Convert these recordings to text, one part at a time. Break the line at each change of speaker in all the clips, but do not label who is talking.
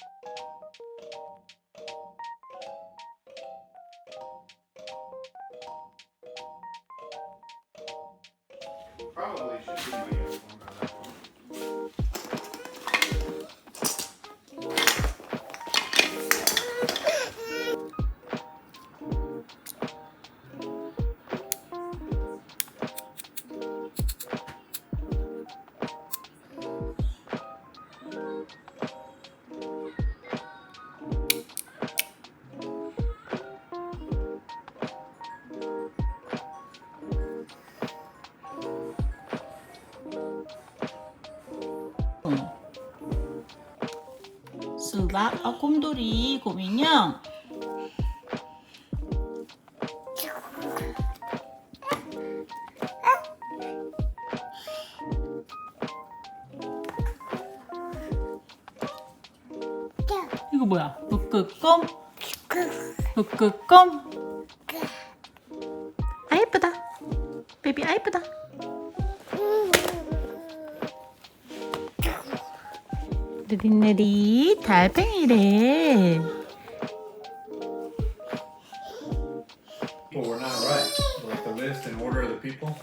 Thank you.
수박, 어, 곰돌이, 곰인형. 이거 뭐야? 북극곰? 북극곰? 아 예쁘다. 베비 아 예쁘다. 느릿느릿 달팽이래.
Well, we're not right. Like the list and order of the people.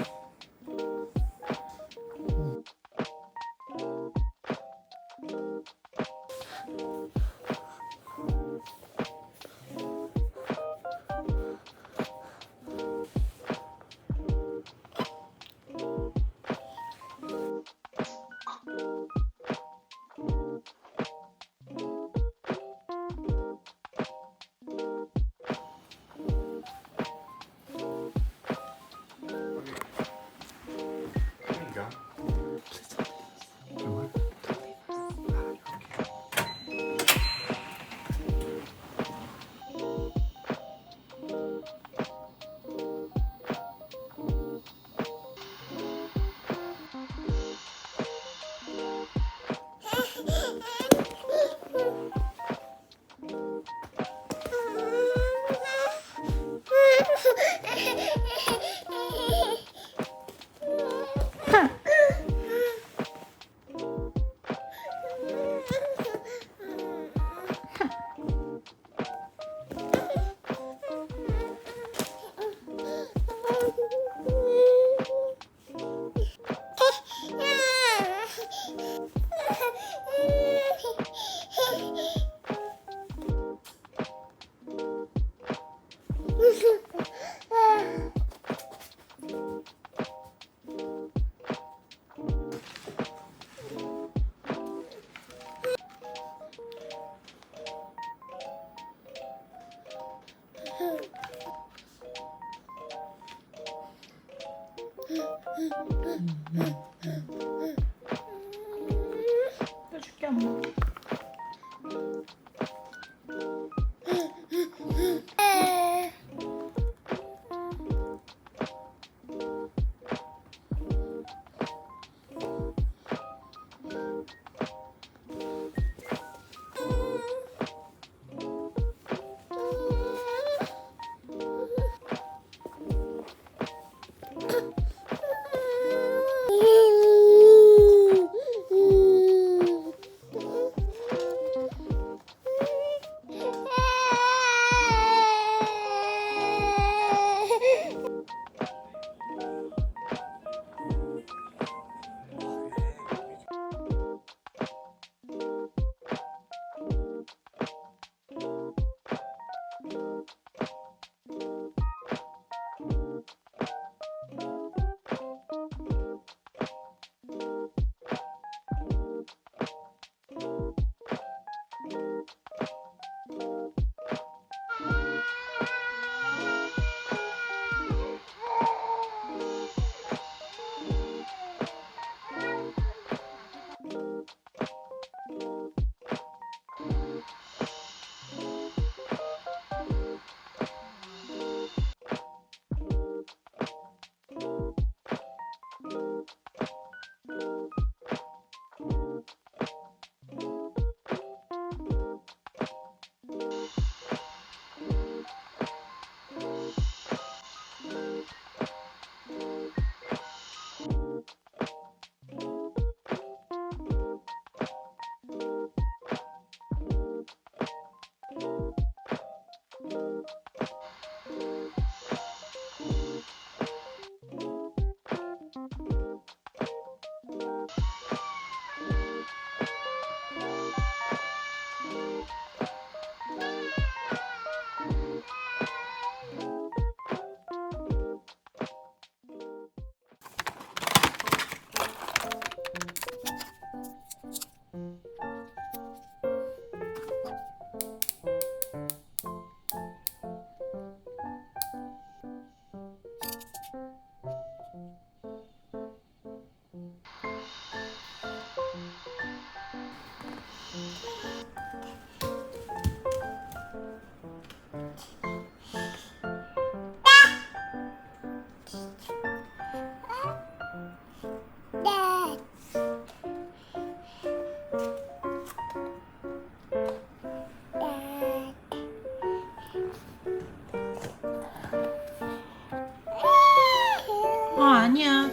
아니야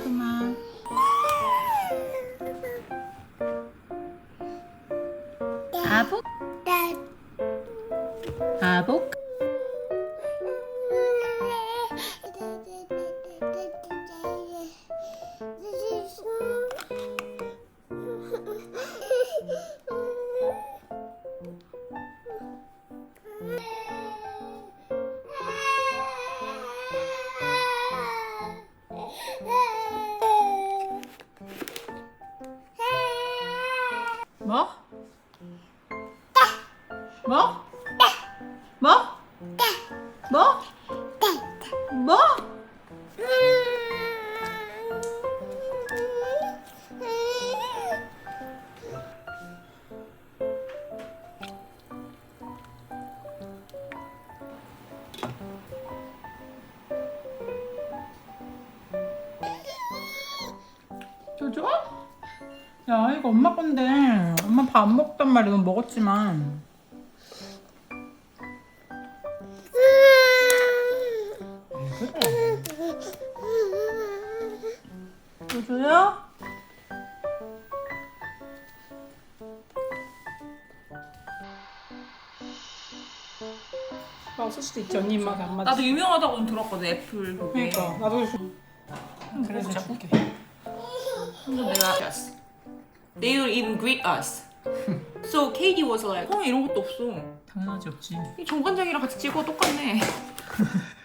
뭐? 뭐? 뭐? 뭐? 조조? 야 이거 엄마 건데 엄마 밥 안 먹단 말이야 이건 먹었지만 그래?
아, 없을 수도 있지 언니 입맛에 안 맞아.
나도 유명하다고 들었거든 애플 그게.
그러니까 나도
그래서 자꾸
한번 내가. They will even greet us. So Katie was like, 어 이런 것도 없어.
당연하지 없지
이 정관장이랑 같이 찍어 똑같네.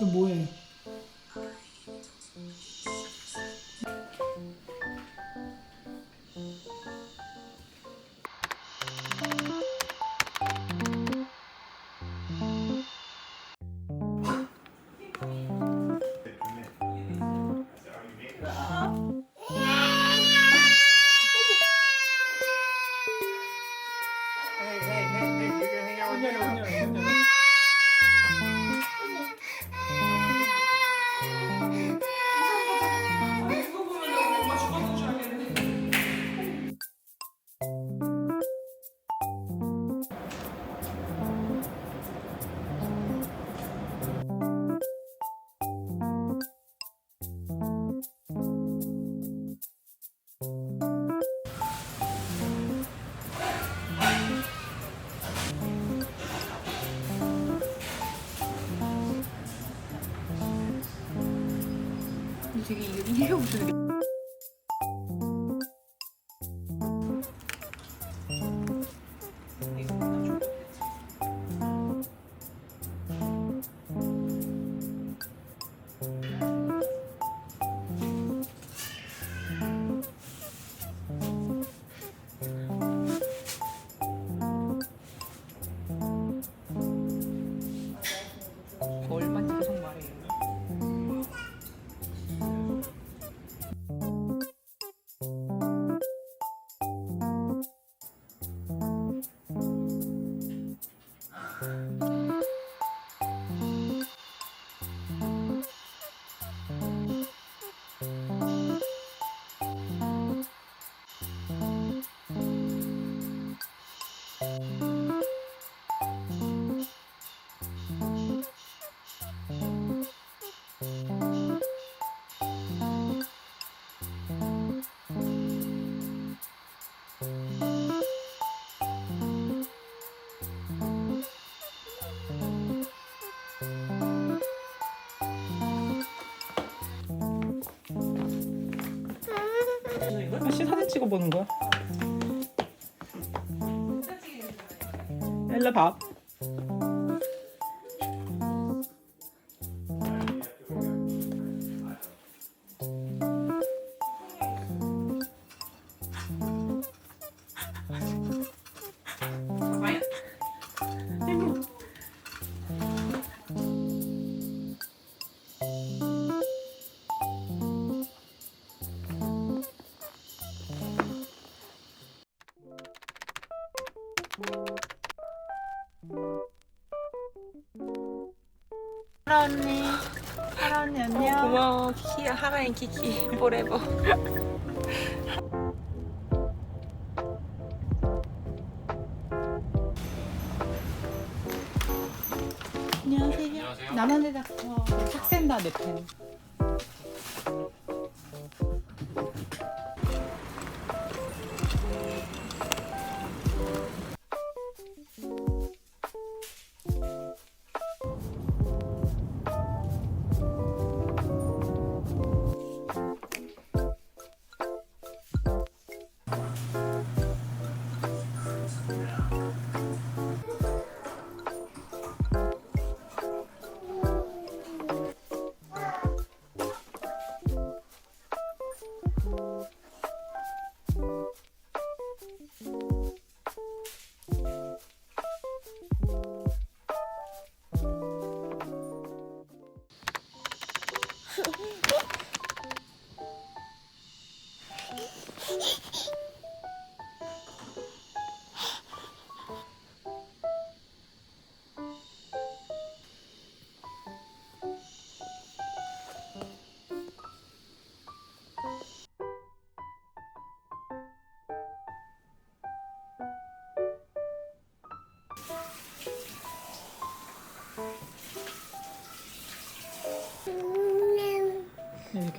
너 뭐해?
되게
다시 사진 찍어보는 거야. 일로 밥. 하라 언니. 하라 언니 안녕.
고마워 키키야 하라인 키키 forever.
안녕하세요. 남한대 닥터 삭센다 내 팬. 이렇게 쌓여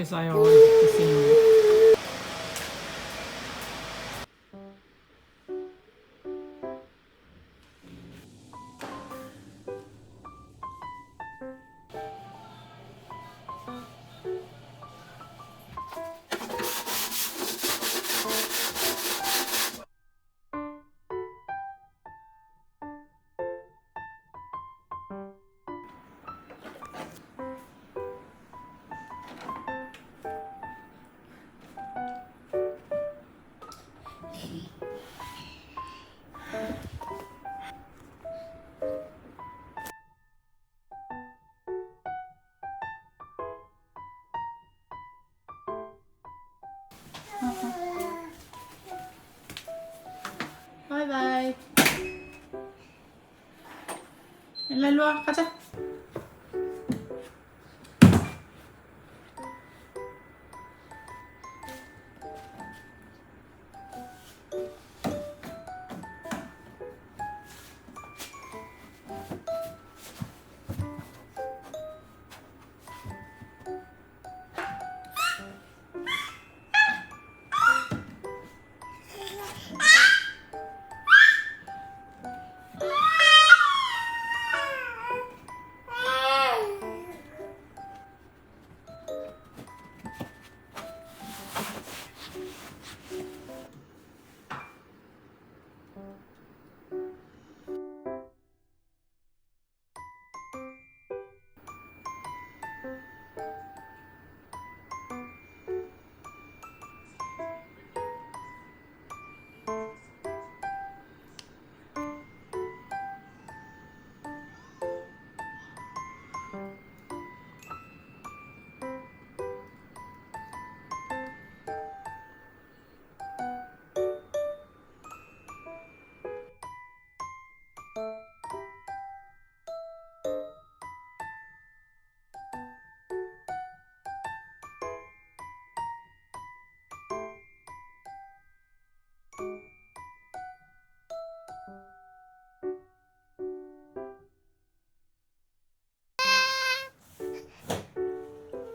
이렇게 일로 일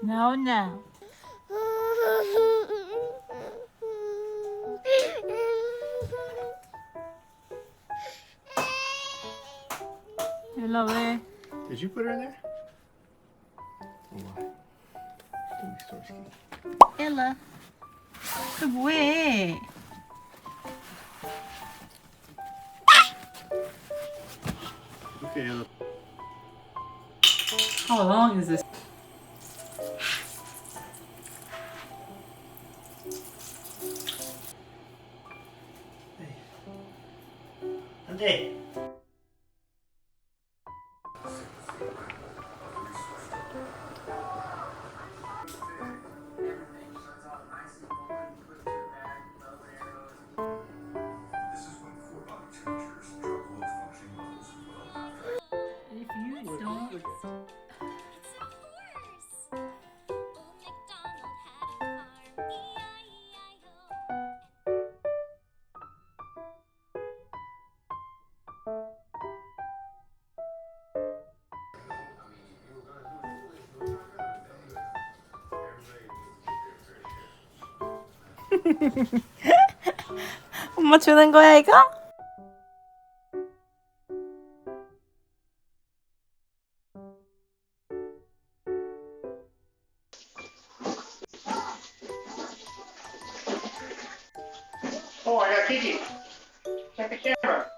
No, no. Hello, eh?
Did you put her in there? Oh,
Ella. Good boy.
Okay, Ella.
How long is this? Don't.
엄마 주는 거야 이거?
at the camera.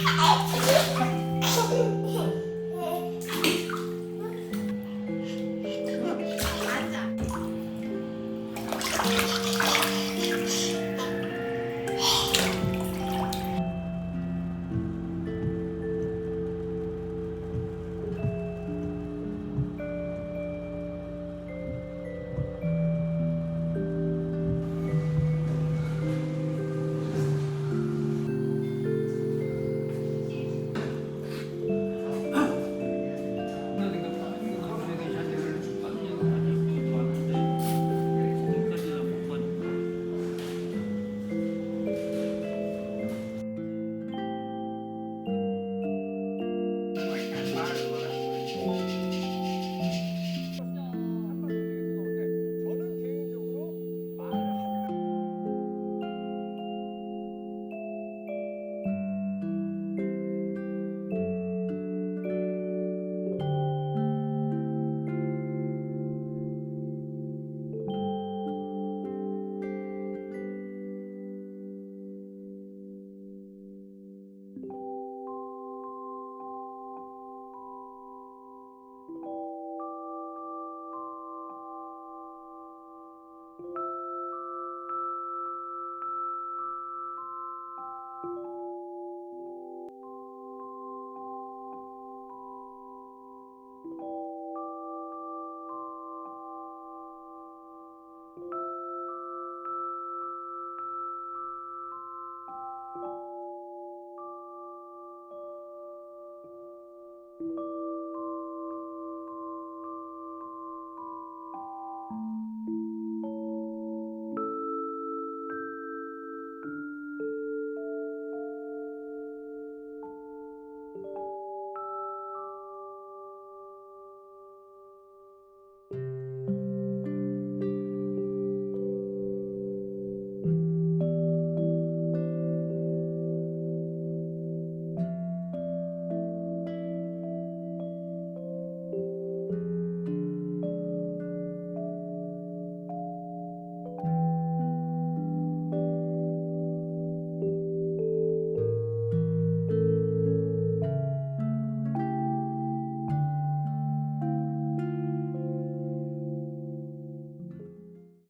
Oh,